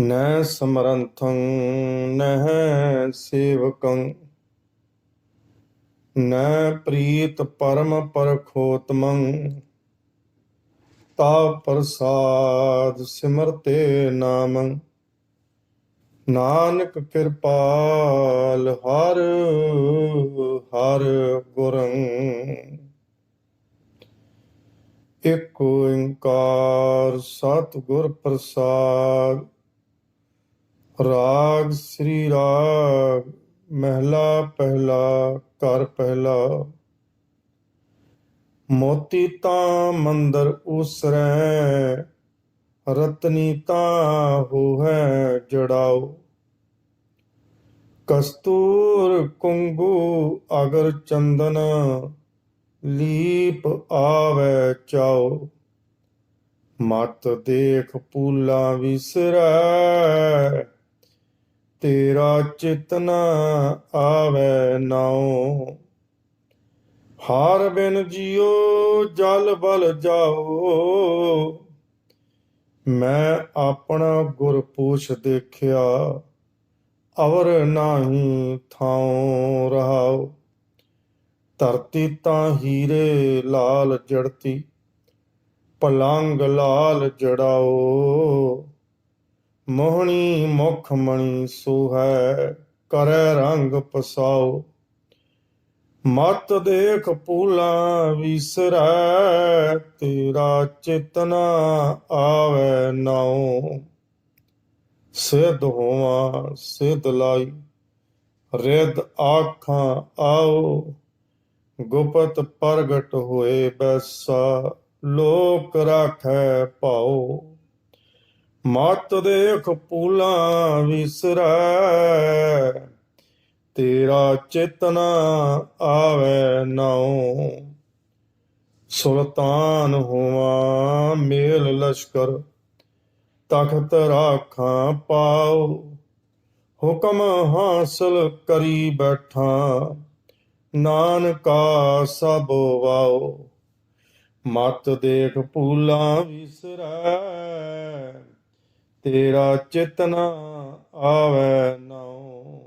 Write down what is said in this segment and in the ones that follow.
ਨੈ ਸਮਰੰਥੰ ਨਹਿ ਸੇਵਕੰ। ਨੈ ਪ੍ਰੀਤ ਪਰਮ ਪਰਖੋਤਮੰ। ਤਾ ਪ੍ਰਸਾਦ ਸਿਮਰਤੇ ਨਾਮੰ। ਨਾਨਕ ਕਿਰਪਾਲ ਹਰ ਹਰ ਗੁਰੰ। ਇਕ ਓੰਕਾਰ ਸਤਿਗੁਰ ਪ੍ਰਸਾਦ। ਰਾਗ ਸ੍ਰੀ ਰਾਗ, ਮਹਿਲਾ ਪਹਿਲਾ, ਘਰ ਪਹਿਲਾ। ਮੋਤੀ ਤਾਂ ਮੰਦਰ ਉਸਰੈ, ਰਤਨੀ ਤਾਂ ਹੋਹੈ ਜੜਾਓ। ਕਸਤੂਰ ਕੁੰਗੂ ਅਗਰ ਚੰਦਨ, ਲੀਪ ਆਵੈ ਚਾਓ। ਮਤ ਦੇਖ ਪੂਲਾ ਵਿਸਰੈ ਤੇਰਾ ਚਿਤਨ ਆਵੈ ਨਾਉ। ਹਾਰ ਬਿਨ ਜਿਉ, ਜਲ ਬਲ ਜਾਓ ਮੈਂ ਆਪਣਾ ਗੁਰ ਪੂਛ ਦੇਖਿਆ, ਅਵਰ ਨਾਹੀ ਥਾਉ ਰਹਾਉ। ਧਰਤੀ ਤਾਂ ਹੀਰੇ ਲਾਲ ਜੜਤੀ, ਪਲੰਗ ਲਾਲ ਜੜਾਓ ਮੋਹਣੀ ਮੁਖ ਮਣੀ ਸੋਹੈ, ਕਰੈ ਰੰਗ ਪਸਾਓ ਮਤ ਦੇਖ ਪੂਲਾ ਵਿਸਰੈ, ਤੇਰਾ ਚੇਤਨਾ ਆਵੈ ਨਾਉ। ਸਿਧ ਹੋਵਾਂ, ਸਿਧ ਲਾਈ ਰਿਦ ਆਖਾਂ ਆਓ। ਗੁਪਤ ਪ੍ਰਗਟ ਹੋਏ ਬੈਸਾ, ਲੋਕ ਰਾਖੈ ਭਾਉ ਮਤ ਦੇਖ ਪੂਲਾ ਵਿਸਰੈ, ਤੇਰਾ ਚੇਤਨਾ ਆਵੈ ਨਾਉ। ਸੁਲਤਾਨ ਹੋਵਾਂ ਮੇਲ ਲਸ਼ਕਰ, ਤਖਤ ਰਾਖਾਂ ਪਾਉ। ਹੁਕਮ ਹਾਸਲ ਕਰੀ ਬੈਠਾ, ਨਾਨਕਾ ਸਭ ਵਾਓ ਮਤ ਦੇਖ ਪੂਲਾ ਵਿਸਰੈ। ਤੇਰਾ ਚਿਤਨਾ ਆਵੈ ਨਾਉ,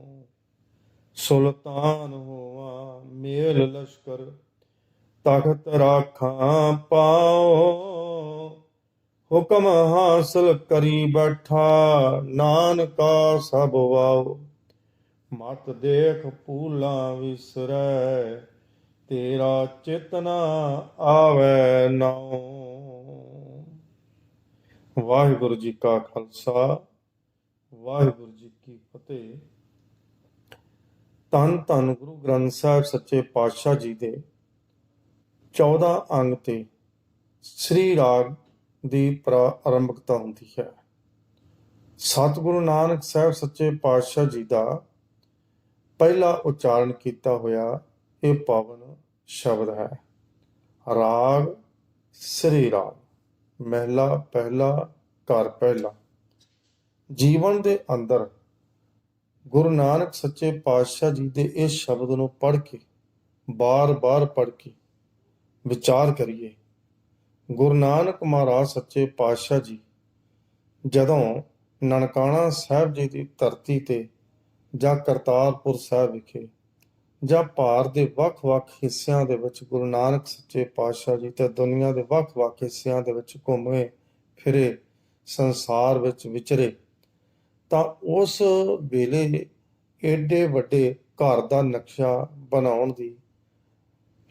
ਸੁਲਤਾਨ ਹੋਵਾ ਮੇਲ ਲਸ਼ਕਰ, ਤਖਤ ਰਾਖਾਂ ਪਾਓ। ਹੁਕਮ ਹਾਸਲ ਕਰੀ ਬੈਠਾ ਨਾਨਕਾ ਸਭ ਵਾਓ। ਮਤ ਦੇਖ ਪੂਲਾ ਵਿਸਰੈ, ਤੇਰਾ ਚਿਤਨਾ ਆਵੈ ਨਾਉ। ਵਾਹਿਗੁਰੂ ਜੀ ਕਾ ਖਾਲਸਾ, ਵਾਹਿਗੁਰੂ ਜੀ ਕੀ ਫਤਿਹ। ਤਨ ਤਨ ਗੁਰੂ ਗ੍ਰੰਥ ਸਾਹਿਬ ਸੱਚੇ ਪਾਤਸ਼ਾਹ ਜੀ ਦੇ 14 ਅੰਗ ਤੇ ਸ੍ਰੀ ਰਾਗ ਦੀ ਪ੍ਰਾਰੰਭਕਤਾ ਹੁੰਦੀ ਹੈ। ਸਤਿਗੁਰੂ ਨਾਨਕ ਸਾਹਿਬ ਸੱਚੇ ਪਾਤਸ਼ਾਹ ਜੀ ਦਾ ਪਹਿਲਾ ਉਚਾਰਨ ਕੀਤਾ ਹੋਇਆ ਇਹ ਪਾਵਨ ਸ਼ਬਦ ਹੈ। ਰਾਗ ਸ੍ਰੀ ਰਾਗ। ਮਹਿਲਾ ਪਹਿਲਾ, ਘਰ ਪਹਿਲਾ। ਜੀਵਨ ਦੇ ਅੰਦਰ ਗੁਰੂ ਨਾਨਕ ਸੱਚੇ ਪਾਤਸ਼ਾਹ ਜੀ ਦੇ ਇਸ ਸ਼ਬਦ ਨੂੰ ਪੜ੍ਹ ਕੇ, ਬਾਰ-ਬਾਰ ਪੜ੍ਹ ਕੇ ਵਿਚਾਰ ਕਰੀਏ। ਗੁਰੂ ਨਾਨਕ ਮਹਾਰਾਜ ਸੱਚੇ ਪਾਤਸ਼ਾਹ ਜੀ ਜਦੋਂ ਨਨਕਾਣਾ ਸਾਹਿਬ ਜੀ ਦੀ ਧਰਤੀ ਤੇ ਜਾਂ ਕਰਤਾਰਪੁਰ ਸਾਹਿਬ ਵਿਖੇ ਜਾਂ ਭਾਰਤ ਦੇ ਵੱਖ-ਵੱਖ ਹਿੱਸਿਆਂ ਦੇ ਵਿੱਚ ਗੁਰੂ ਨਾਨਕ ਸੱਚੇ ਪਾਤਸ਼ਾਹ ਜੀ ਤੇ ਦੁਨੀਆ ਦੇ ਵੱਖ-ਵੱਖ ਹਿੱਸਿਆਂ ਦੇ ਵਿੱਚ ਘੁੰਮੇ, ਫਿਰੇ, ਸੰਸਾਰ ਵਿੱਚ ਵਿਚਰੇ, ਤਾਂ ਉਸ ਵੇਲੇ ਏਡੇ ਵੱਡੇ ਘਰ ਦਾ ਨਕਸ਼ਾ ਬਣਾਉਣ ਦੀ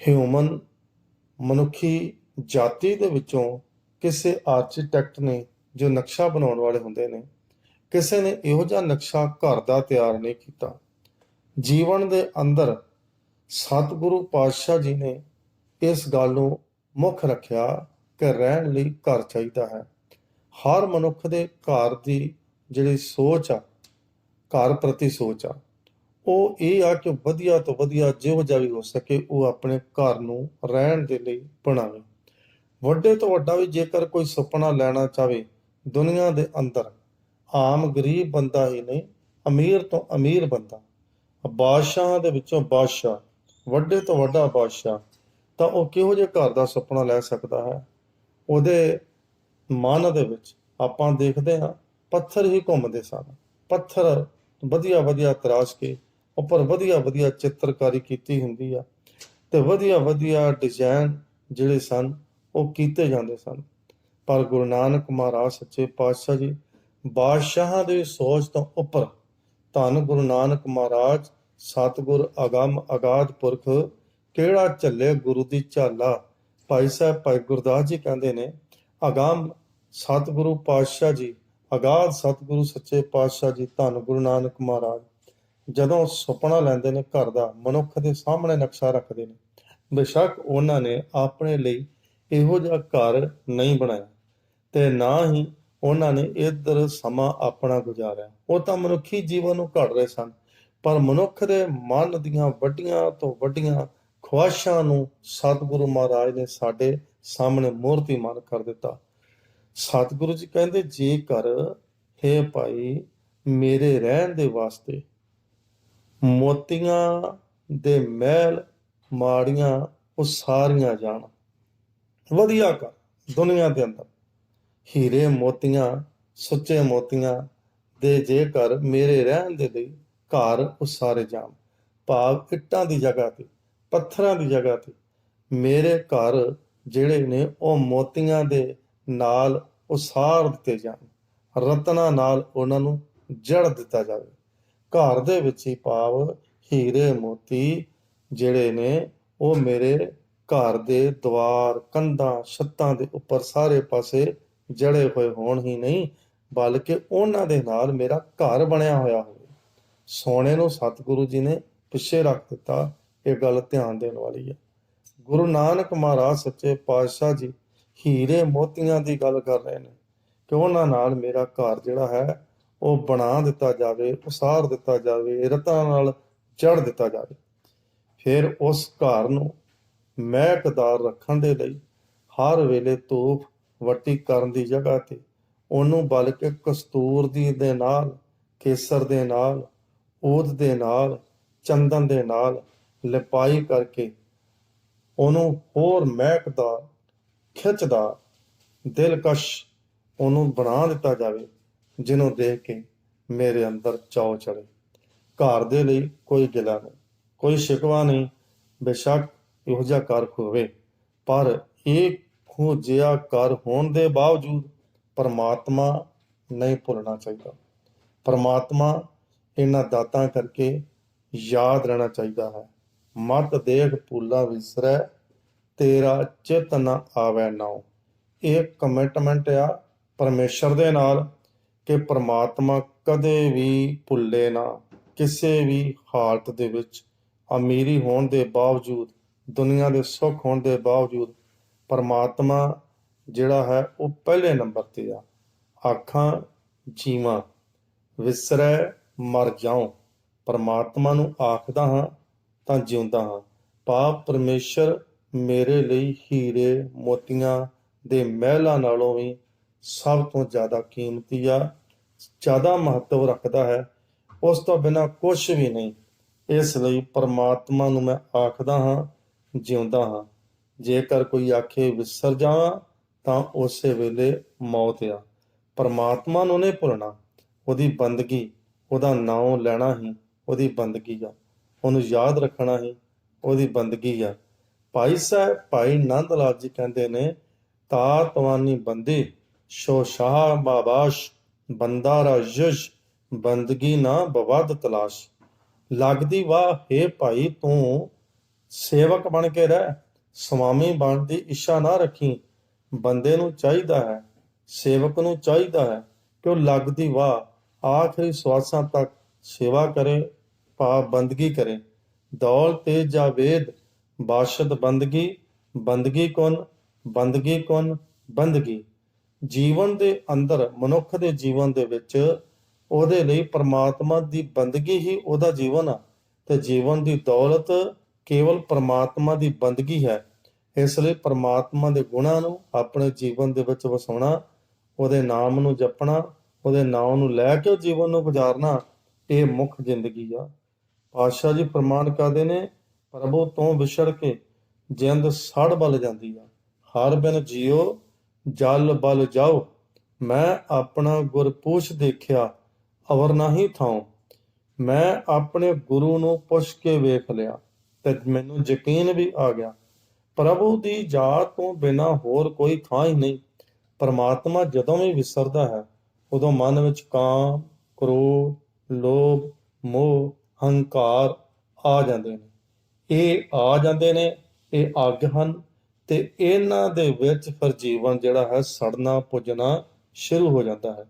ਹਿਊਮਨ ਮਨੁੱਖੀ ਜਾਤੀ ਦੇ ਵਿੱਚੋਂ ਕਿਸੇ ਆਰਕੀਟੈਕਟ ਨੇ ਜੋ ਨਕਸ਼ਾ ਬਣਾਉਣ ਵਾਲੇ ਹੁੰਦੇ ਨੇ, ਕਿਸੇ ਨੇ ਇਹੋ ਜਿਹਾ ਨਕਸ਼ਾ ਘਰ ਦਾ ਤਿਆਰ ਨਹੀਂ ਕੀਤਾ। ਜੀਵਨ ਦੇ ਅੰਦਰ ਸਤਿਗੁਰੂ ਪਾਤਸ਼ਾਹ ਜੀ ਨੇ ਇਸ ਗੱਲ ਨੂੰ ਮੁੱਖ ਰੱਖਿਆ ਕਿ ਰਹਿਣ ਲਈ ਘਰ ਚਾਹੀਦਾ ਹੈ। ਹਰ ਮਨੁੱਖ ਦੇ ਘਰ ਦੀ ਜਿਹੜੀ ਸੋਚ ਆ, ਘਰ ਪ੍ਰਤੀ ਸੋਚ ਆ, ਉਹ ਇਹ ਆ ਕਿ ਵਧੀਆ ਤੋਂ ਵਧੀਆ ਜਿਹੋ ਜਿਹਾ ਵੀ ਹੋ ਸਕੇ ਉਹ ਆਪਣੇ ਘਰ ਨੂੰ ਰਹਿਣ ਦੇ ਲਈ ਬਣਾਵੇ। ਵੱਡੇ ਤੋਂ ਵੱਡਾ ਵੀ ਜੇਕਰ ਕੋਈ ਸੁਪਨਾ ਲੈਣਾ ਚਾਵੇ ਦੁਨੀਆ ਦੇ ਅੰਦਰ, ਆਮ ਗਰੀਬ ਬੰਦਾ ਹੀ ਨਹੀਂ, ਅਮੀਰ ਤੋਂ ਅਮੀਰ ਬੰਦਾ ਬਾਦਸ਼ਾਹਾਂ ਦੇ ਵਿੱਚੋਂ ਬਾਦਸ਼ਾਹ, ਵੱਡੇ ਤੋਂ ਵੱਡਾ ਬਾਦਸ਼ਾਹ, ਤਾਂ ਉਹ ਕਿਹੋ ਜਿਹੇ ਘਰ ਦਾ ਸੁਪਨਾ ਲੈ ਸਕਦਾ ਹੈ? ਉਹਦੇ ਮਨ ਦੇ ਵਿੱਚ ਆਪਾਂ ਦੇਖਦੇ ਹਾਂ, ਪੱਥਰ ਹੀ ਘੁੰਮਦੇ ਸਨ। ਪੱਥਰ ਵਧੀਆ ਵਧੀਆ ਤਰਾਸ਼ ਕੇ ਉੱਪਰ ਵਧੀਆ ਵਧੀਆ ਚਿੱਤਰਕਾਰੀ ਕੀਤੀ ਹੁੰਦੀ ਆ ਤੇ ਵਧੀਆ ਵਧੀਆ ਡਿਜ਼ਾਈਨ ਜਿਹੜੇ ਸਨ, ਉਹ ਕੀਤੇ ਜਾਂਦੇ ਸਨ। ਪਰ ਗੁਰੂ ਨਾਨਕ ਮਹਾਰਾਜ, ਸੱਚੇ ਪਾਤਸ਼ਾਹ ਜੀ, ਬਾਦਸ਼ਾਹਾਂ ਦੀ ਸੋਚ ਤੋਂ ਉੱਪਰ ਧੰਨ ਗੁਰੂ ਨਾਨਕ ਮਹਾਰਾਜ ਸਤਿਗੁਰ ਅਗੰਮ ਅਗਾਧ ਪੁਰਖ, ਕਿਹੜਾ ਝੱਲੇ ਗੁਰੂ ਦੀ ਝਾਲਾ? ਭਾਈ ਸਾਹਿਬ, ਭਾਈ ਗੁਰਦਾਸ ਜੀ ਕਹਿੰਦੇ ਨੇ, ਅਗੰਮ ਸਤਿਗੁਰੂ ਪਾਤਸ਼ਾਹ ਜੀ, ਅਗਾਧ ਸਤਿਗੁਰੂ ਸੱਚੇ ਪਾਤਸ਼ਾਹ ਜੀ, ਧੰਨ ਗੁਰੂ ਨਾਨਕ ਮਹਾਰਾਜ। ਜਦੋਂ ਸੁਪਨਾ ਲੈਂਦੇ ਨੇ ਘਰ ਦਾ, ਮਨੁੱਖ ਦੇ ਸਾਹਮਣੇ ਨਕਸ਼ਾ ਰੱਖਦੇ ਨੇ। ਬੇਸ਼ੱਕ ਉਹਨਾਂ ਨੇ ਆਪਣੇ ਲਈ ਇਹੋ ਜਿਹਾ ਘਰ ਨਹੀਂ ਬਣਾਇਆ ਤੇ ਨਾ ਹੀ ਉਹਨਾਂ ਨੇ ਇਧਰ ਸਮਾਂ ਆਪਣਾ ਗੁਜ਼ਾਰਿਆ। ਉਹ ਤਾਂ ਮਨੁੱਖੀ ਜੀਵਨ ਨੂੰ ਘੜ ਰਹੇ ਸਨ। ਪਰ ਮਨੁੱਖ ਦੇ ਮਨ ਦੀਆਂ ਵੱਡੀਆਂ ਤੋਂ ਵੱਡੀਆਂ ਖੁਆਇਸ਼ਾਂ ਨੂੰ ਸਤਿਗੁਰੂ ਮਹਾਰਾਜ ਨੇ ਸਾਡੇ ਸਾਹਮਣੇ ਮੂਰਤੀਮਾਨ ਕਰ ਦਿੱਤਾ। ਸਤਿਗੁਰੂ ਜੀ ਕਹਿੰਦੇ ਜੇਕਰ ਹੈ ਭਾਈ, ਮੇਰੇ ਰਹਿਣ ਦੇ ਵਾਸਤੇ ਮੋਤੀਆਂ ਦੇ ਮਹਿਲ ਮਾੜੀਆਂ ਉਹ ਸਾਰੀਆਂ ਜਾਣ। ਵਧੀਆ ਕਰ ਦੁਨੀਆ ਦੇ ਅੰਦਰ। ਹੀਰੇ ਮੋਤੀਆਂ, ਸੁੱਚੇ ਮੋਤੀਆਂ ਦੇ ਜੇਕਰ ਮੇਰੇ ਰਹਿਣ ਦੇ ਲਈ ਘਰ ਉਸਾਰੇ ਜਾਣ। ਭਾਵ ਇੱਟਾਂ ਦੀ ਜਗ੍ਹਾ ਤੇ, ਪੱਥਰਾਂ ਦੀ ਜਗ੍ਹਾ ਤੇ। ਮੇਰੇ ਘਰ ਜਿਹੜੇ ਨੇ, ਉਹ ਮੋਤੀਆਂ ਦੇ ਨਾਲ ਉਸਾਰ ਦਿੱਤੇ ਜਾਣ। ਰਤਨਾ ਨਾਲ ਉਹਨਾਂ ਨੂੰ ਜੜ ਦਿੱਤਾ ਜਾਵੇ। ਘਰ ਦੇ ਵਿੱਚ ਹੀ ਭਾਵ ਹੀਰੇ ਮੋਤੀ ਜਿਹੜੇ ਨੇ, ਉਹ ਮੇਰੇ ਘਰ ਦੇ ਦਵਾਰ, ਕੰਧਾਂ, ਛੱਤਾਂ ਦੇ ਉੱਪਰ ਸਾਰੇ ਪਾਸੇ ਜੜੇ ਹੋਏ ਹੋਣ ਹੀ ਨਹੀਂ, ਬਲਕਿ ਉਹਨਾਂ ਦੇ ਨਾਲ ਮੇਰਾ ਘਰ ਬਣਿਆ ਹੋਇਆ ਹੋਵੇ। ਸੋਨੇ ਨੂੰ ਸਤਿਗੁਰੂ ਜੀ ਨੇ ਪਿੱਛੇ ਰੱਖ ਦਿੱਤਾ, ਇਹ ਗੱਲ ਧਿਆਨ ਦੇਣ ਵਾਲੀ ਹੈ ਗੁਰੂ ਨਾਨਕ ਮਹਾਰਾਜ ਸੱਚੇ ਪਾਤਸ਼ਾਹ ਜੀ ਹੀਰੇ ਮੋਤੀਆਂ ਦੀ ਗੱਲ ਕਰ ਰਹੇ ਨੇ ਕਿ ਉਹਨਾਂ ਨਾਲ ਮੇਰਾ ਘਰ ਜਿਹੜਾ ਹੈ, ਉਹ ਬਣਾ ਦਿੱਤਾ ਜਾਵੇ, ਉਸਾਰ ਦਿੱਤਾ ਜਾਵੇ ਰਤਨਾਂ ਨਾਲ ਚੜ ਦਿੱਤਾ ਜਾਵੇ। ਫਿਰ ਉਸ ਘਰ ਨੂੰ ਮਹਿਕਦਾਰ ਰੱਖਣ ਦੇ ਲਈ ਹਰ ਵੇਲੇ ਧੂਪ ਵੱਟੀ ਕਰਨ ਦੀ ਜਗ੍ਹਾ ਤੇ ਉਹਨੂੰ ਬਲਕਿ ਕਸਤੂਰ ਦੀ ਦੇ ਨਾਲ, ਕੇਸਰ ਦੇ ਨਾਲ ਊਦ ਦੇ ਨਾਲ, ਚੰਦਨ ਦੇ ਨਾਲ ਲਿਪਾਈ ਕਰਕੇ ਉਹਨੂੰ ਹੋਰ ਮਹਿਕਦਾਰ ਖਿੱਚਦਾ, ਦਿਲਕਸ਼ ਉਹਨੂੰ ਬਣਾ ਦਿੱਤਾ ਜਾਵੇ, ਜਿਹਨੂੰ ਦੇਖ ਕੇ ਮੇਰੇ ਅੰਦਰ ਚਾਅ ਚੜੇ ਘਰ ਦੇ ਲਈ ਕੋਈ ਗਿਲਾ ਨਹੀਂ, ਕੋਈ ਸ਼ਿਕਵਾ ਨਹੀਂ, ਬੇਸ਼ੱਕ ਇਹੋ ਜਿਹਾ ਕਰ ਹੋਵੇ, ਪਰ ਇਹ ਖੋ ਜਿਹਾ ਕਰ ਹੋਣ ਦੇ ਬਾਵਜੂਦ ਪਰਮਾਤਮਾ ਨਹੀਂ ਭੁੱਲਣਾ ਚਾਹੀਦਾ। ਪਰਮਾਤਮਾ ਇਹਨਾਂ ਦਾਤਾਂ ਕਰਕੇ ਯਾਦ ਰਹਿਣਾ ਚਾਹੀਦਾ ਹੈ। ਮਤ ਦੇਖ ਭੁੱਲਾ ਵਿਸਰੈ, ਤੇਰਾ ਚਿਤ ਨ ਆਵੈ ਨਾਉ। ਇਹ ਕਮਿਟਮੈਂਟ ਆ ਪਰਮੇਸ਼ਰ ਦੇ ਨਾਲ ਕਿ ਪ੍ਰਮਾਤਮਾ ਕਦੇ ਵੀ ਭੁੱਲੇ ਨਾ, ਕਿਸੇ ਵੀ ਹਾਲਤ ਦੇ ਵਿੱਚ ਅਮੀਰੀ ਹੋਣ ਦੇ ਬਾਵਜੂਦ, ਦੁਨੀਆ ਦੇ ਸੁੱਖ ਹੋਣ ਦੇ ਬਾਵਜੂਦ ਪਰਮਾਤਮਾ ਜਿਹੜਾ ਹੈ ਉਹ ਪਹਿਲੇ ਨੰਬਰ ਤੇ ਆ। ਆਖਾਂ, ਜੀਵਾਂ, ਵਿਸਰੈ ਮਰ ਜਾਉ, ਪਰਮਾਤਮਾ ਨੂੰ ਆਖਦਾ ਹਾਂ ਤਾਂ ਜਿਉਂਦਾ ਹਾਂ। ਪਾਪ ਪਰਮੇਸ਼ਰ ਮੇਰੇ ਲਈ ਹੀਰੇ ਮੋਤੀਆਂ ਦੇ ਮਹਿਲਾਂ ਨਾਲੋਂ ਵੀ ਸਭ ਤੋਂ ਜ਼ਿਆਦਾ ਕੀਮਤੀ ਆ, ਜ਼ਿਆਦਾ ਮਹੱਤਵ ਰੱਖਦਾ ਹੈ। ਉਸ ਤੋਂ ਬਿਨਾ ਕੁਝ ਵੀ ਨਹੀਂ, ਇਸ ਲਈ ਪਰਮਾਤਮਾ ਨੂੰ ਮੈਂ ਆਖਦਾ ਹਾਂ, ਜਿਉਂਦਾ ਹਾਂ। ਜੇਕਰ ਕੋਈ ਆਖੇ ਵਿਸਰ ਜਾਵਾਂ ਤਾਂ ਉਸੇ ਵੇਲੇ ਮੌਤ ਆ। ਪਰਮਾਤਮਾ ਨੂੰ ਨਹੀਂ ਭੁੱਲਣਾ, ਉਹਦੀ ਬੰਦਗੀ ਉਹਦਾ ਨਾਮ ਲੈਣਾ ਹੀ ਉਹਦੀ ਬੰਦਗੀ ਆ। ਉਹਨੂੰ ਯਾਦ ਰੱਖਣਾ ਹੀ ਉਹਦੀ ਬੰਦਗੀ ਆ। ਭਾਈ ਸਾਹਿਬ, ਭਾਈ ਨੰਦ ਲਾਲ ਜੀ ਕਹਿੰਦੇ ਨੇ, ਤਾ ਤਵਾਨੀ ਬੰਦੇ, ਸ਼ੋ ਸ਼ਾਹ ਬਾਬਾਸ਼, ਬੰਦਾ ਰਾਜਸ਼ ਬੰਦਗੀ ਨਾ ਬਵਦ ਤਲਾਸ਼। ਲੱਗਦੀ ਵਾਹ, ਹੈ ਭਾਈ ਤੂੰ ਸੇਵਕ ਬਣ ਕੇ ਰਹਿ, ਸਵਾਮੀ ਬਣ ਦੀ ਇੱਛਾ ਨਾ ਰੱਖੀ। ਬੰਦੇ ਨੂੰ ਚਾਹੀਦਾ ਹੈ, ਸੇਵਕ ਨੂੰ ਚਾਹੀਦਾ ਹੈ ਕਿ ਉਹ ਲੱਗਦੀ ਵਾਹ ਆਖਰੀ ਸਵਾਸਾਂ ਤੱਕ ਸੇਵਾ ਕਰੇ ਪਾ ਬੰਦਗੀ ਕਰੇ। ਦੌਲ ਤੇ ਜਾਵੇਦ ਬਾਸ਼ਦ ਬੰਦਗੀ ਬੰਦਗੀ ਕੌਣ ਬੰਦਗੀ ਕੌਣ, ਬੰਦਗੀ। ਜੀਵਨ ਦੇ ਅੰਦਰ, ਮਨੁੱਖ ਦੇ ਜੀਵਨ ਦੇ ਵਿੱਚ ਉਹਦੇ ਲਈ ਪਰਮਾਤਮਾ ਦੀ ਬੰਦਗੀ ਹੀ ਉਹਦਾ ਜੀਵਨ ਆ। ਤੇ ਜੀਵਨ ਦੀ ਦੌਲਤ ਕੇਵਲ ਪਰਮਾਤਮਾ ਦੀ ਬੰਦਗੀ ਹੈ। ਇਸ ਲਈ ਪਰਮਾਤਮਾ ਦੇ ਗੁਣਾਂ ਨੂੰ ਆਪਣੇ ਜੀਵਨ ਦੇ ਵਿੱਚ ਵਸਾਉਣਾ, ਉਹਦੇ ਨਾਮ ਨੂੰ ਜਪਣਾ ਉਹਦੇ ਨਾਮ ਨੂੰ ਲੈ ਕੇ ਜੀਵਨ ਨੂੰ ਗੁਜ਼ਾਰਨਾ ਇਹ ਮੁੱਖ ਜ਼ਿੰਦਗੀ ਆ। ਪਾਤਸ਼ਾਹ ਜੀ ਪ੍ਰਮਾਣ ਕਰਦੇ ਨੇ, ਪ੍ਰਭੂ ਤੋਂ ਵਿਛੜ ਕੇ ਜਿੰਦ ਸੜ ਬਲ ਜਾਂਦੀ ਆ। ਹਰ ਬਿਨ ਜਿਉ ਜਲ ਬਲ ਜਾਓ। ਮੈਂ ਆਪਣਾ ਗੁਰਪੂਛ ਦੇਖਿਆ, ਅਵਰ ਨਹੀਂ ਥਾਉ। ਮੈਂ ਆਪਣੇ ਗੁਰੂ ਨੂੰ ਪੁੱਛ ਕੇ ਵੇਖ ਲਿਆ ਤੇ ਮੈਨੂੰ ਯਕੀਨ ਵੀ ਆ ਗਿਆ। ਪ੍ਰਭੂ ਦੀ ਜਾਤ ਤੋਂ ਬਿਨਾ ਹੋਰ ਕੋਈ ਥਾਂ ਹੀ ਨਹੀਂ। ਪਰਮਾਤਮਾ ਜਦੋਂ ਵੀ ਵਿਸਰਦਾ ਹੈ ਉਦੋਂ ਮਨ ਵਿੱਚ ਕਾਮ ਕ੍ਰੋਧ, ਲੋਭ, ਮੋਹ, ਹੰਕਾਰ ਆ ਜਾਂਦੇ ਨੇ। ਇਹ ਆ ਜਾਂਦੇ ਨੇ, ਇਹ ਅੱਗ ਹਨ ਤੇ ਇਹਨਾਂ ਦੇ ਵਿੱਚ ਫਿਰ ਜੀਵਨ ਜਿਹੜਾ ਹੈ ਸੜਨਾ, ਪੁੱਜਣਾ ਸ਼ੁਰੂ ਹੋ ਜਾਂਦਾ ਹੈ।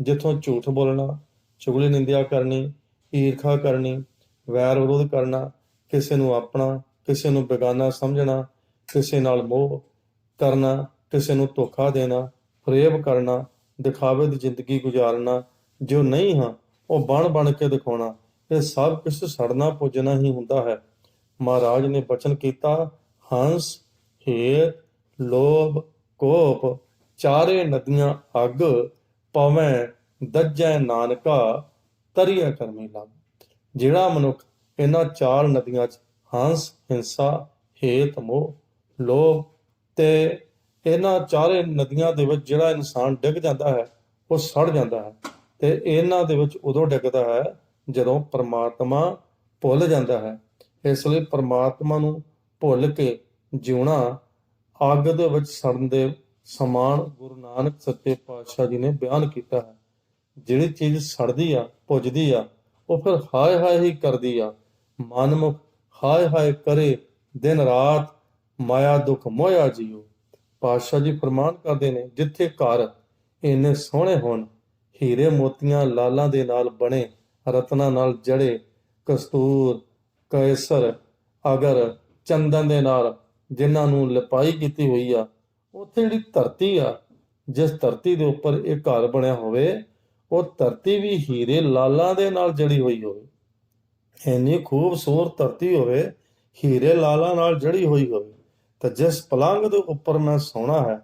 ਜਿੱਥੋਂ ਝੂਠ ਬੋਲਣਾ, ਚੁਗਲੀ ਨਿੰਦਿਆ ਕਰਨੀ, ਈਰਖਾ ਕਰਨੀ, ਵੈਰ ਵਿਰੋਧ ਕਰਨਾ, ਕਿਸੇ ਨੂੰ ਆਪਣਾ, ਕਿਸੇ ਨੂੰ ਬੇਗਾਨਾ ਸਮਝਣਾ, ਕਿਸੇ ਨਾਲ ਮੋਹ ਕਰਨਾ, ਕਿਸੇ ਨੂੰ ਧੋਖਾ ਦੇਣਾ ਫਰੇਬ ਕਰਨਾ ਦਿਖਾਵੇ ਦੀ ਜ਼ਿੰਦਗੀ ਗੁਜ਼ਾਰਨਾ, ਜੋ ਨਹੀਂ ਹਾਂ, ਉਹ ਬਣ ਬਣ ਕੇ ਦਿਖਾਉਣਾ, ਇਹ ਸਭ ਕੁਝ ਸੜਨਾ ਪੁੱਜਣਾ ਹੀ ਹੁੰਦਾ ਹੈ। ਮਹਾਰਾਜ ਨੇ ਬਚਨ ਕੀਤਾ, ਹੰਸ ਹੇਤ ਲੋਭ, ਕੋਪ, ਚਾਰੇ ਨਦੀਆਂ ਅੱਗ, ਪਵੈ, ਦੱਜੈ ਨਾਨਕਾ, ਤਰੀਆ ਕਰਮੀ ਲੱਗ ਜਿਹੜਾ ਮਨੁੱਖ ਇਹਨਾਂ ਚਾਰ ਨਦੀਆਂ 'ਚ ਹੰਸ, ਹਿੰਸਾ, ਹੇਤ, ਮੋਹ, ਲੋਭ ਤੇ ਇਹਨਾਂ ਚਾਰੇ ਨਦੀਆਂ ਦੇ ਵਿੱਚ ਜਿਹੜਾ ਇਨਸਾਨ ਡਿੱਗ ਜਾਂਦਾ ਹੈ, ਉਹ ਸੜ ਜਾਂਦਾ ਹੈ ਤੇ ਇਹਨਾਂ ਦੇ ਵਿੱਚ ਉਦੋਂ ਡਿੱਗਦਾ ਹੈ ਜਦੋਂ ਪਰਮਾਤਮਾ ਭੁੱਲ ਜਾਂਦਾ ਹੈ। ਇਸ ਲਈ ਪਰਮਾਤਮਾ ਨੂੰ ਭੁੱਲ ਕੇ ਜਿਉਣਾ ਅੱਗ ਦੇ ਵਿੱਚ ਸੜਨ ਦੇ ਸਮਾਨ ਗੁਰੂ ਨਾਨਕ ਸੱਚੇ ਪਾਤਸ਼ਾਹ ਜੀ ਨੇ ਬਿਆਨ ਕੀਤਾ ਹੈ। ਜਿਹੜੀ ਚੀਜ਼ ਸੜਦੀ ਆ ਭੁੱਜਦੀ ਆ, ਉਹ ਫਿਰ ਹਾਏ ਹਾਏ ਹੀ ਕਰਦੀ ਆ। ਮਨਮੁਖ ਹਾਏ ਹਾਏ ਕਰੇ, ਦਿਨ ਰਾਤ ਮਾਇਆ ਦੁਖ ਮੋਇਆ ਜੀਓ। ਪਾਤਸ਼ਾਹ ਜੀ ਫਰਮਾਨ ਕਰਦੇ ਨੇ, ਜਿੱਥੇ ਘਰ ਇੰਨੇ ਸੋਹਣੇ ਹੋਣ, ਹੀਰੇ ਮੋਤੀਆਂ ਲਾਲਾਂ ਦੇ ਨਾਲ ਬਣੇ, ਰਤਨਾਂ ਨਾਲ ਜੜੇ, ਕਸਤੂਰ, ਕੈਸਰ, ਅਗਰ, ਚੰਦਨ ਦੇ ਨਾਲ ਜਿਨ੍ਹਾਂ ਨੂੰ ਲਿਪਾਈ ਕੀਤੀ ਹੋਈ ਆ, ਉੱਥੇ ਜਿਹੜੀ ਧਰਤੀ ਆ, ਜਿਸ ਧਰਤੀ ਦੇ ਉੱਪਰ ਇਹ ਘਰ ਬਣਿਆ ਹੋਵੇ, ਉਹ ਧਰਤੀ ਵੀ ਹੀਰੇ ਲਾਲਾਂ ਦੇ ਨਾਲ ਜੜੀ ਹੋਈ ਹੋਵੇ। ਇੰਨੀ ਖੂਬਸੂਰਤ ਧਰਤੀ ਹੋਵੇ, ਹੀਰੇ ਲਾਲਾਂ ਨਾਲ ਜੜੀ ਹੋਈ ਹੋਵੇ। ਤਾਂ ਜਿਸ ਪਲੰਗ ਦੇ ਉੱਪਰ ਮੈਂ ਸੌਣਾ ਹੈ,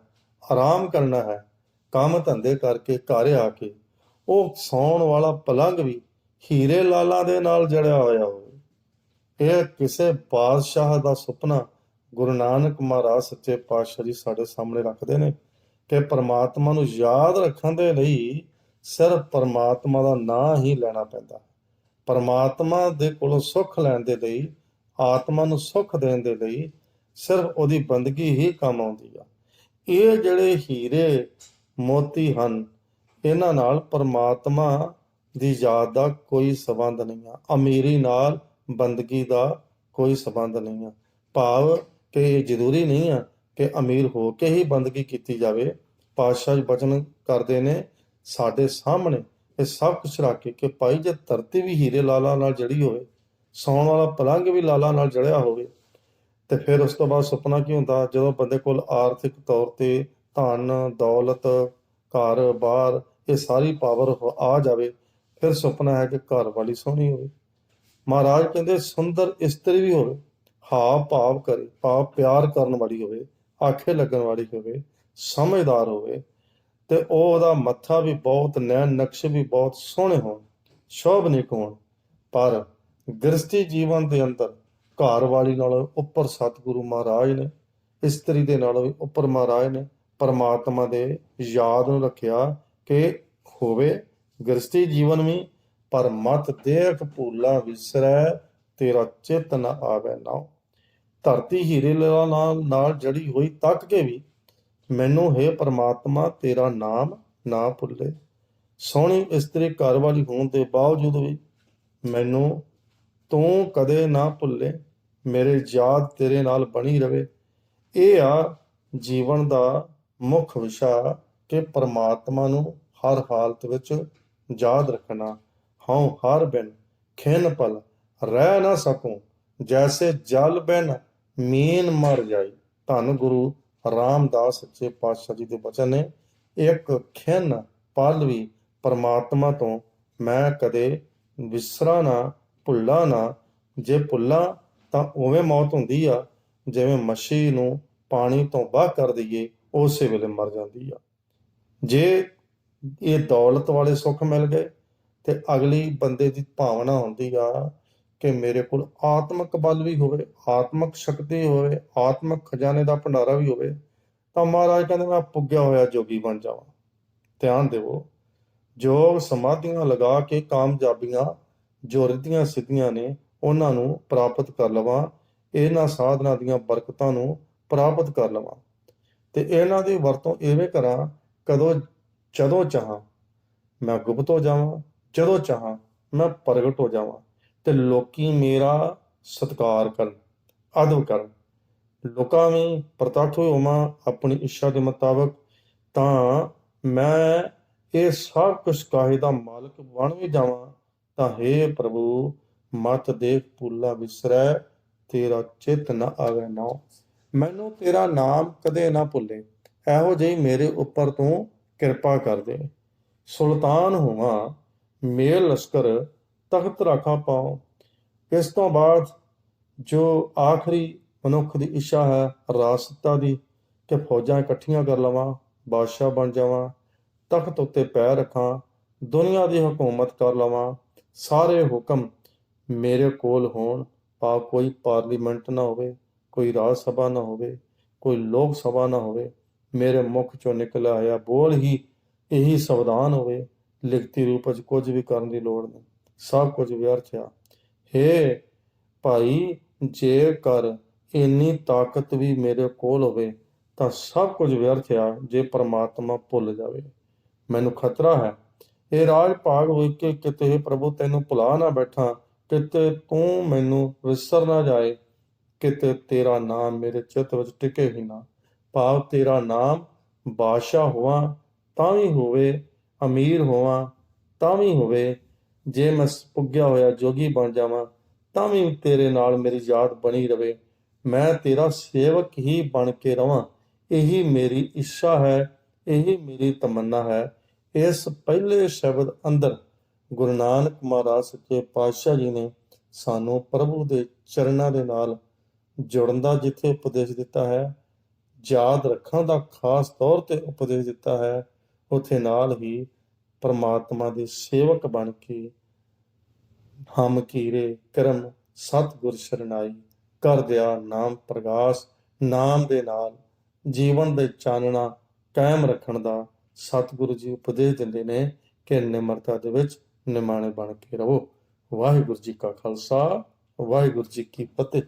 ਆਰਾਮ ਕਰਨਾ ਹੈ, ਕੰਮ ਧੰਦੇ ਕਰਕੇ ਘਰ ਆ ਕੇ, ਉਹ ਸੌਣ ਵਾਲਾ ਪਲੰਗ ਵੀ ਹੀਰੇ ਲਾਲਾਂ ਦੇ ਨਾਲ ਜੜਿਆ ਹੋਇਆ ਹੋਵੇ। ਇਹ ਕਿਸੇ ਬਾਦਸ਼ਾਹ ਦਾ ਸੁਪਨਾ ਗੁਰੂ ਨਾਨਕ ਮਹਾਰਾਜ ਸੱਚੇ ਪਾਤਸ਼ਾਹ ਜੀ ਸਾਡੇ ਸਾਹਮਣੇ ਰੱਖਦੇ ਨੇ ਕਿ ਪਰਮਾਤਮਾ ਨੂੰ ਯਾਦ ਰੱਖਣ ਦੇ ਲਈ ਸਿਰਫ ਪਰਮਾਤਮਾ ਦਾ ਨਾਂ ਹੀ ਲੈਣਾ ਪੈਂਦਾ ਪਰਮਾਤਮਾ ਦੇ ਕੋਲੋਂ ਸੁੱਖ ਲੈਣ ਦੇ ਲਈ, ਆਤਮਾ ਨੂੰ ਸੁੱਖ ਦੇਣ ਦੇ ਲਈ ਸਿਰਫ ਉਹਦੀ ਬੰਦਗੀ ਹੀ ਕੰਮ ਆਉਂਦੀ ਆ। ਇਹ ਜਿਹੜੇ ਹੀਰੇ ਮੋਤੀ ਹਨ, ਇਹਨਾਂ ਨਾਲ ਪਰਮਾਤਮਾ ਦੀ ਯਾਦ ਦਾ ਕੋਈ ਸਬੰਧ ਨਹੀਂ ਆ। ਅਮੀਰੀ ਨਾਲ ਬੰਦਗੀ ਦਾ ਕੋਈ ਸਬੰਧ ਨਹੀਂ ਆ। ਭਾਵ ਕਿ ਇਹ ਜ਼ਰੂਰੀ ਨਹੀਂ ਆ ਕਿ ਅਮੀਰ ਹੋ ਕੇ ਹੀ ਬੰਦਗੀ ਕੀਤੀ ਜਾਵੇ। ਪਾਤਸ਼ਾਹ ਜੀ ਬਚਨ ਕਰਦੇ ਨੇ ਸਾਡੇ ਸਾਹਮਣੇ। ਇਹ ਸਭ ਕੁਝ ਰੱਖ ਕੇ ਕਿ ਭਾਈ ਜੇ ਧਰਤੀ ਵੀ ਹੀਰੇ ਲਾਲਾ ਨਾਲ ਜੜੀ ਹੋਵੇ, ਸੌਣ ਵਾਲਾ ਪਲੰਗ ਵੀ ਲਾਲਾ ਨਾਲ ਜੜਿਆ ਹੋਵੇ ਤੇ ਫਿਰ ਉਸ ਤੋਂ ਬਾਅਦ ਸੁਪਨਾ ਕੀ ਹੁੰਦਾ? ਜਦੋਂ ਬੰਦੇ ਕੋਲ ਆਰਥਿਕ ਤੌਰ ਤੇ ਧਨ, ਦੌਲਤ, ਘਰ ਬਾਰ ਇਹ ਸਾਰੀ ਪਾਵਰ ਆ ਜਾਵੇ, ਫਿਰ ਸੁਪਨਾ ਹੈ ਕਿ ਘਰ ਵਾਲੀ ਸੋਹਣੀ ਹੋਵੇ। ਮਹਾਰਾਜ ਕਹਿੰਦੇ, ਸੁੰਦਰ ਇਸਤਰੀ ਵੀ ਹੋਵੇ ਹਾਂ ਭਾਵ ਕਰੇ, ਭਾਵ ਪਿਆਰ ਕਰਨ ਵਾਲੀ ਹੋਵੇ, ਆਖੇ ਲੱਗਣ ਵਾਲੀ ਹੋਵੇ, ਸਮਝਦਾਰ ਹੋਵੇ, ਤੇ ਉਹ ਉਹਦਾ ਮੱਥਾ ਵੀ ਬਹੁਤ ਨੈਣ ਨਕਸ਼ ਵੀ ਬਹੁਤ ਸੋਹਣੇ ਹੋਣ, ਸ਼ੋਭਨੀਕ ਹੋਣ। ਪਰ ਗ੍ਰਸਤੀ ਜੀਵਨ ਦੇ ਅੰਦਰ ਘਰ ਵਾਲੀ ਨਾਲ ਉੱਪਰ ਸਤਿਗੁਰੂ ਮਹਾਰਾਜ ਨੇ, ਇਸਤਰੀ ਦੇ ਨਾਲ ਉੱਪਰ ਮਹਾਰਾਜ ਨੇ ਪਰਮਾਤਮਾ ਦੇ ਯਾਦ ਨੂੰ ਰੱਖਿਆ ਕਿ ਹੋਵੇ ਗ੍ਰਸਤੀ ਜੀਵਨ ਵੀ, ਪਰ ਮਤ ਦੇਖ ਭੂਲਾ ਵਿਸਰੈ, ਤੇਰਾ ਚਿਤ ਨ ਆਵੇ ਨਾ। ਧਰਤੀ ਹੀਰੇ ਨਾਲ ਨਾਲ ਜੜੀ ਹੋਈ ਤੱਕ ਕੇ ਵੀ, ਮੈਨੂੰ ਹੈ ਪਰਮਾਤਮਾ, ਤੇਰਾ ਨਾਮ ਨਾ ਭੁੱਲੇ। ਸੋਹਣੀ ਇਸਤਰੀ ਘਰ ਵਾਲੀ ਹੋਣ ਦੇ ਬਾਵਜੂਦ ਵੀ, ਮੈਨੂੰ ਤੂੰ ਕਦੇ ਨਾ ਭੁੱਲੇ, ਮੇਰੇ ਯਾਦ ਤੇਰੇ ਨਾਲ ਬਣੀ ਰਵੇ। ਇਹ ਆ ਜੀਵਨ ਦਾ ਮੁੱਖ ਵਿਸ਼ਾ ਕਿ ਪਰਮਾਤਮਾ ਨੂੰ ਹਰ ਹਾਲਤ ਵਿੱਚ ਯਾਦ ਰੱਖਣਾ। ਹਉ ਹਰ ਬਿਨ ਖਿਨ ਪਲ ਰਹਿ ਨਾ ਸਕੂੰ, ਜੈਸੇ ਜਲ ਬਿਨ ਮੀਨ ਮਰ ਜਾਈ। ਧੰਨ ਗੁਰੂ ਰਾਮਦਾਸ ਸੱਚੇ ਪਾਤਸ਼ਾਹ ਜੀ ਦੇ ਬਚਨ ਨੇ, ਇੱਕ ਖਿਨ ਪਲ ਵੀ ਪਰਮਾਤਮਾ ਤੋਂ ਮੈਂ ਕਦੇ ਵਿਸਰਾ ਨਾ ਭੁੱਲਾ ਨਾ। ਜੇ ਭੁੱਲਾਂ, ਤਾਂ ਉਵੇਂ ਮੌਤ ਹੁੰਦੀ ਆ। ਜਿਵੇਂ ਮੱਛੀ ਨੂੰ ਪਾਣੀ ਤੋਂ ਬਾਹ ਕਰ ਦਈਏ, ਉਸੇ ਵੇਲੇ ਮਰ ਜਾਂਦੀ ਆ। ਜੇ ਇਹ ਦੌਲਤ ਵਾਲੇ ਸੁੱਖ ਮਿਲ ਗਏ, ਤੇ ਅਗਲੀ ਬੰਦੇ ਦੀ ਭਾਵਨਾ ਹੁੰਦੀ ਆ ਕਿ ਮੇਰੇ ਕੋਲ ਆਤਮਿਕ ਬਲ ਵੀ ਹੋਵੇ, ਆਤਮਿਕ ਸ਼ਕਤੀ ਹੋਵੇ, ਆਤਮਿਕ ਖਜ਼ਾਨੇ ਦਾ ਭੰਡਾਰਾ ਵੀ ਹੋਵੇ, ਤਾਂ ਮਹਾਰਾਜ ਕਹਿੰਦੇ, ਮੈਂ ਪੁੱਗਿਆ ਹੋਇਆ ਜੋਗੀ ਬਣ ਜਾਵਾਂ। ਧਿਆਨ ਦਿਵੋ ਯੋਗ ਸਮਾਧੀਆਂ ਲਗਾ ਕੇ ਕਾਮਯਾਬੀਆਂ ਜੋ ਰਿੱਧੀਆਂ ਸਿੱਧੀਆਂ ਨੇ, ਉਹਨਾਂ ਨੂੰ ਪ੍ਰਾਪਤ ਕਰ ਲਵਾਂ, ਇਹਨਾਂ ਸਾਧਨਾ ਦੀਆਂ ਬਰਕਤਾਂ ਨੂੰ ਪ੍ਰਾਪਤ ਕਰ ਲਵਾਂ। ਤੇ ਇਹਨਾਂ ਦੀ ਵਰਤੋਂ ਐਵੇਂ ਕਰਾਂ, ਕਦੋਂ, ਜਦੋਂ ਚਾਹਾਂ, ਮੈਂ ਗੁਪਤ ਹੋ ਜਾਵਾਂ, ਜਦੋਂ ਚਾਹਾਂ, ਮੈਂ ਪ੍ਰਗਟ ਹੋ ਜਾਵਾਂ, ਤੇ ਲੋਕੀ ਮੇਰਾ ਸਤਿਕਾਰ ਕਰਨ ਆਦਰ ਕਰਨ। ਲੋਕਾਂ ਵੀ ਪ੍ਰਤੱਖ ਹੋਵਾਂ ਆਪਣੀ ਇੱਛਾ ਦੇ ਮੁਤਾਬਕ, ਤਾਂ ਮੈਂ ਇਹ ਸਭ ਕੁਝ ਕਾਹੇ ਦਾ ਮਾਲਕ ਬਣ ਵੀ ਜਾਵਾਂ ਤਾਂ हे ਪ੍ਰਭੂ, ਮਤ ਦੇਖ ਭੁੱਲਾ ਵਿਸਰੈ, ਤੇਰਾ ਚਿਤ ਨ ਆਵੇ ਨਾ। ਮੈਨੂੰ ਤੇਰਾ ਨਾਮ ਕਦੇ ਨਾ ਭੁੱਲੇ। ਇਹੋ ਜਿਹੀ ਮੇਰੇ ਉੱਪਰ ਤੂੰ ਕਿਰਪਾ ਕਰ ਦੇ। ਸੁਲਤਾਨ ਹੋਵਾਂ, ਮੇਲ ਲਸ਼ਕਰ, ਤਖਤ ਰਾਖਾ ਪਾਉ। ਇਸ ਤੋਂ ਬਾਅਦ ਜੋ ਆਖਰੀ ਮਨੁੱਖ ਦੀ ਇੱਛਾ ਹੈ, ਰਾਸਤਾ ਦੀ, ਕਿ ਫੌਜਾਂ ਇਕੱਠੀਆਂ ਕਰ ਲਵਾਂ, ਬਾਦਸ਼ਾਹ ਬਣ ਜਾਵਾਂ, ਤਖਤ ਉੱਤੇ ਪੈਰ ਰੱਖਾਂ, ਦੁਨੀਆ ਦੀ ਹਕੂਮਤ ਕਰ ਲਵਾਂ। ਸਾਰੇ ਹੁਕਮ ਮੇਰੇ ਕੋਲ ਹੋਣ ਪਾ ਕੋਈ ਪਾਰਲੀਮੈਂਟ ਨਾ ਹੋਵੇ, ਕੋਈ ਰਾਜ ਸਭਾ ਨਾ ਹੋਵੇ, ਕੋਈ ਲੋਕ ਸਭਾ ਨਾ ਹੋਵੇ, ਮੇਰੇ ਮੁਖ ਚੋਂ ਨਿਕਲਿਆ ਹੋਇਆ ਬੋਲ ਹੀ ਇਹੀ ਸੰਵਿਧਾਨ ਹੋਵੇ, ਲਿਖਤੀ ਰੂਪ ਵਿੱਚ ਕੁਝ ਵੀ ਕਰਨ ਦੀ ਲੋੜ ਨਹੀਂ। ਸਭ ਕੁਝ ਵਿਅਰਥ ਆ। ਹੇ ਭਾਈ ਜੇ ਕਰ ਇੰਨੀ ਤਾਕਤ ਵੀ ਮੇਰੇ ਕੋਲ ਹੋਵੇ, ਤਾਂ ਸਭ ਕੁਝ ਵਿਅਰਥ ਆ ਜੇ ਪ੍ਰਮਾਤਮਾ ਭੁੱਲ ਜਾਵੇ। ਮੈਨੂੰ ਖਤਰਾ ਹੈ ਇਹ ਰਾਜ ਭਾਗ ਹੋਈ ਕਿ ਕਿਤੇ ਪ੍ਰਭੂ ਤੈਨੂੰ ਭੁਲਾ ਨਾ ਬੈਠਾ, ਕਿਤੇ ਤੂੰ ਮੈਨੂੰ ਵਿਸਰ ਨਾ ਜਾਏ, ਕਿਤੇ ਤੇਰਾ ਨਾਮ ਮੇਰੇ ਚਿੱਤ ਵਿੱਚ ਟਿਕੇ ਹੀ ਨਾ। ਭਾਵ ਤੇਰਾ ਨਾਮ ਬਾਦਸ਼ਾਹ ਹੋਵਾਂ, ਤਾਂ ਵੀ ਹੋਵੇ, ਅਮੀਰ ਹੋਵਾਂ, ਤਾਂ ਵੀ ਹੋਵੇ, ਜੇ ਮੈਂ ਪੁੱਗਿਆ ਹੋਇਆ ਜੋਗੀ ਬਣ ਜਾਵਾਂ, ਤਾਂ ਵੀ ਤੇਰੇ ਨਾਲ ਮੇਰੀ ਯਾਦ ਬਣੀ ਰਵੇ। ਮੈਂ ਤੇਰਾ ਸੇਵਕ ਹੀ ਬਣ ਕੇ ਰਵਾਂ। ਇਹੀ ਮੇਰੀ ਇੱਛਾ ਹੈ, ਇਹੀ ਮੇਰੀ ਤਮੰਨਾ ਹੈ। ਇਸ ਪਹਿਲੇ ਸ਼ਬਦ ਅੰਦਰ ਗੁਰੂ ਨਾਨਕ ਮਹਾਰਾਜ ਸੱਚੇ ਪਾਤਸ਼ਾਹ ਜੀ ਨੇ ਸਾਨੂੰ ਪ੍ਰਭੂ ਦੇ ਚਰਨਾਂ ਦੇ ਨਾਲ ਜੁੜਨ ਦਾ ਜਿੱਥੇ ਉਪਦੇਸ਼ ਦਿੱਤਾ ਹੈ, ਯਾਦ ਰੱਖਣ ਦਾ ਖਾਸ ਤੌਰ ਤੇ ਉਪਦੇਸ਼ ਦਿੱਤਾ ਹੈ, ਉਥੇ ਨਾਲ ਹੀ ਪਰਮਾਤਮਾ ਦੇ ਸੇਵਕ ਬਣ ਕੇ ਹਮ ਕੀਰੇ ਕਰਮ ਸਤਿਗੁਰ ਸ਼ਰਨਾਈ ਕਰ ਦਿਆ ਨਾਮ ਪ੍ਰਗਾਸ, ਨਾਮ ਦੇ ਨਾਲ ਜੀਵਨ ਦੇ ਚਾਨਣਾ ਕਾਇਮ ਰੱਖਣ ਦਾ ਸਤਿਗੁਰੂ ਜੀ ਉਪਦੇਸ਼ ਦਿੰਦੇ ਨੇ ਕਿ ਨਿਮਰਤਾ ਦੇ ਵਿੱਚ ਨਿਮਾਣੇ ਬਣ ਕੇ ਰਹੋ। ਵਾਹਿਗੁਰੂ ਜੀ ਕਾ ਖਾਲਸਾ, ਵਾਹਿਗੁਰੂ ਜੀ ਕੀ ਫਤਿਹ।